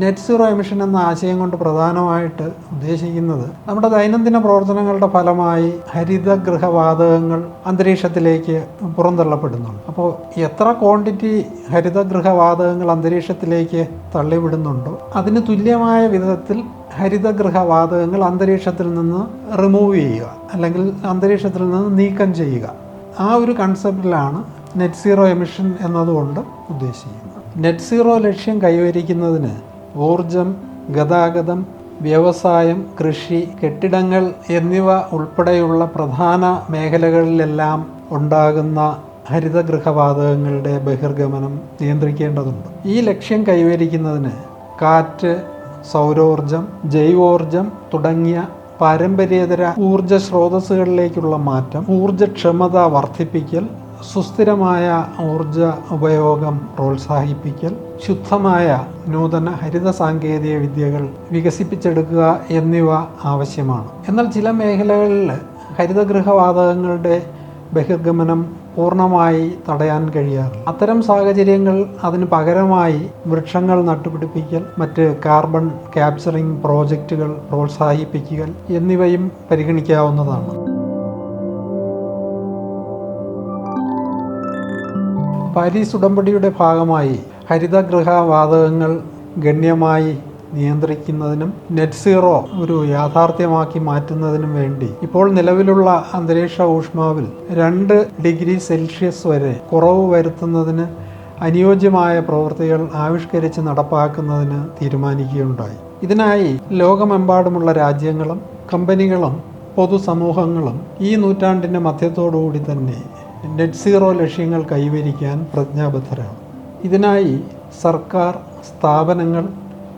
Net zero emission എന്ന ആശയം കൊണ്ട് പ്രധാനമായിട്ട് ഉദ്ദേശിക്കുന്നത് നമ്മുടെ ദൈനംദിന പ്രവർത്തനങ്ങളുടെ ഫലമായി ഹരിതഗൃഹവാതകങ്ങൾ അന്തരീക്ഷത്തിലേക്ക് പുറന്തള്ളപ്പെടുന്നുണ്ട്. അപ്പോൾ എത്ര ക്വാണ്ടിറ്റി ഹരിതഗൃഹവാതകങ്ങൾ അന്തരീക്ഷത്തിലേക്ക് തള്ളിവിടുന്നുണ്ടോ? അതിന് തുല്യമായ വിധത്തിൽ ഹരിതഗൃഹവാതകങ്ങൾ അന്തരീക്ഷത്തിൽ നിന്ന് റിമൂവ് ചെയ്യുക അല്ലെങ്കിൽ അന്തരീക്ഷത്തിൽ നിന്ന് നീക്കം ചെയ്യുക. ആ ഒരു കൺസെപ്റ്റിലാണ് നെറ്റ് സീറോ എമിഷൻ എന്നതുകൊണ്ട് ഉദ്ദേശിക്കുന്നത്. നെറ്റ് സീറോ ലക്ഷ്യം കൈവരിക്കുന്നതിന് ഊർജം ഗതാഗതം വ്യവസായം കൃഷി കെട്ടിടങ്ങൾ എന്നിവ ഉൾപ്പെടെയുള്ള പ്രധാന മേഖലകളിലെല്ലാം ഉണ്ടാകുന്ന ഹരിതഗൃഹവാതകങ്ങളുടെ ബഹിർഗമനം നിയന്ത്രിക്കേണ്ടതുണ്ട്. ഈ ലക്ഷ്യം കൈവരിക്കുന്നതിന് കാറ്റ് സൗരോർജം ജൈവോർജം തുടങ്ങിയ പാരമ്പര്യേതര ഊർജ സ്രോതസ്സുകളിലേക്കുള്ള മാറ്റം ഊർജക്ഷമത വർദ്ധിപ്പിക്കൽ സുസ്ഥിരമായ ഊർജ ഉപയോഗം പ്രോത്സാഹിപ്പിക്കൽ ശുദ്ധമായ നൂതന ഹരിത സാങ്കേതിക വിദ്യകൾ വികസിപ്പിച്ചെടുക്കുക എന്നിവ ആവശ്യമാണ്. എന്നാൽ ചില മേഖലകളിൽ ഹരിതഗൃഹവാതകങ്ങളുടെ ബഹിർഗമനം പൂർണമായി തടയാൻ കഴിയാറില്ല. അത്തരം സാഹചര്യങ്ങൾ അതിന് പകരമായി വൃക്ഷങ്ങൾ നട്ടുപിടിപ്പിക്കൽ മറ്റ് കാർബൺ ക്യാപ്ചറിംഗ് പ്രോജക്റ്റുകൾ പ്രോത്സാഹിപ്പിക്കുക എന്നിവയും പരിഗണിക്കാവുന്നതാണ്. പാരീസ് ഉടമ്പടിയുടെ ഭാഗമായി ഹരിതഗൃഹ വാതകങ്ങൾ ഗണ്യമായി നിയന്ത്രിക്കുന്നതിനും നെറ്റ് സീറോ ഒരു യാഥാർത്ഥ്യമാക്കി മാറ്റുന്നതിനും വേണ്ടി ഇപ്പോൾ നിലവിലുള്ള അന്തരീക്ഷ ഊഷ്മാവിൽ രണ്ട് ഡിഗ്രി സെൽഷ്യസ് വരെ കുറവ് വരുത്തുന്നതിന് അനുയോജ്യമായ പ്രവൃത്തികൾ ആവിഷ്കരിച്ച് നടപ്പാക്കുന്നതിന് തീരുമാനിക്കുകയുണ്ടായി. ഇതിനായി ലോകമെമ്പാടുമുള്ള രാജ്യങ്ങളും കമ്പനികളും പൊതുസമൂഹങ്ങളും ഈ നൂറ്റാണ്ടിന്റെ മധ്യത്തോടുകൂടി തന്നെ നെറ്റ് സീറോ ലക്ഷ്യങ്ങൾ കൈവരിക്കാൻ പ്രജ്ഞാബദ്ധരാണ്. ഇതിനായി സർക്കാർ സ്ഥാപനങ്ങൾ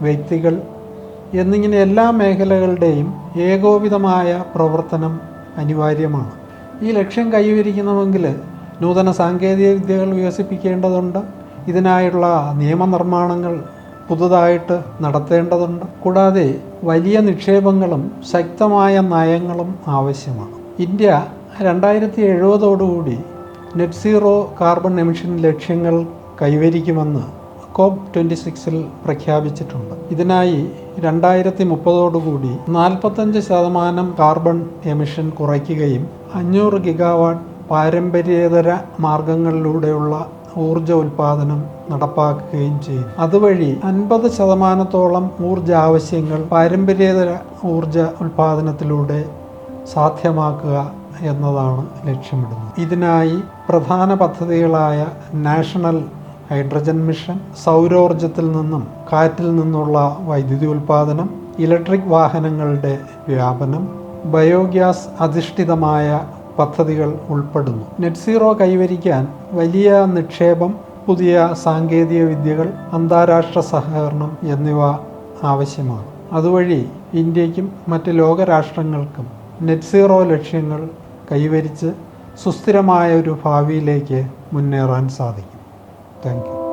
വ്യക്തികൾ എന്നിങ്ങനെ എല്ലാ മേഖലകളുടെയും ഏകോപിതമായ പ്രവർത്തനം അനിവാര്യമാണ്. ഈ ലക്ഷ്യം കൈവരിക്കണമെങ്കിൽ നൂതന സാങ്കേതിക വിദ്യകൾ വികസിപ്പിക്കേണ്ടതുണ്ട്. ഇതിനായുള്ള നിയമനിർമ്മാണങ്ങൾ പുതുതായിട്ട് നടത്തേണ്ടതുണ്ട്. കൂടാതെ വലിയ നിക്ഷേപങ്ങളും ശക്തമായ നയങ്ങളും ആവശ്യമാണ്. ഇന്ത്യ രണ്ടായിരത്തി എഴുപതോടുകൂടി നെറ്റ് സീറോ കാർബൺ എമിഷൻ ലക്ഷ്യങ്ങൾ കൈവരിക്കുമെന്ന് കോപ്പ് ട്വന്റി സിക്സിൽ പ്രഖ്യാപിച്ചിട്ടുണ്ട്. ഇതിനായി രണ്ടായിരത്തി മുപ്പതോടുകൂടി നാൽപ്പത്തഞ്ച് ശതമാനം കാർബൺ എമിഷൻ കുറയ്ക്കുകയും അഞ്ഞൂറ് ഗിഗാവാട്ട് പാരമ്പര്യേതര മാർഗങ്ങളിലൂടെയുള്ള ഊർജ ഉൽപാദനം നടപ്പാക്കുകയും ചെയ്യും അതുവഴി അൻപത് ശതമാനത്തോളം ഊർജ ആവശ്യങ്ങൾ പാരമ്പര്യേതര ഊർജ ഉൽപാദനത്തിലൂടെ സാധ്യമാക്കുക എന്നതാണ് ലക്ഷ്യമിടുന്നത്. ഇതിനായി പ്രധാന പദ്ധതികളായ നാഷണൽ ഹൈഡ്രജൻ മിഷൻ സൗരോർജത്തിൽ നിന്നും കാറ്റിൽ നിന്നുള്ള വൈദ്യുതി ഉൽപാദനം ഇലക്ട്രിക് വാഹനങ്ങളുടെ വ്യാപനം ബയോഗ്യാസ് അധിഷ്ഠിതമായ പദ്ധതികൾ ഉൾപ്പെടുന്നു. നെറ്റ് സീറോ കൈവരിക്കാൻ വലിയ നിക്ഷേപം പുതിയ സാങ്കേതിക വിദ്യകൾ അന്താരാഷ്ട്ര സഹകരണം എന്നിവ ആവശ്യമാണ്. അതുവഴി ഇന്ത്യക്കും മറ്റ് ലോകരാഷ്ട്രങ്ങൾക്കും നെറ്റ് സീറോ ലക്ഷ്യങ്ങൾ കൈവരിച്ച് സുസ്ഥിരമായ ഒരു ഭാവിയിലേക്ക് മുന്നേറാൻ സാധിക്കും. താങ്ക്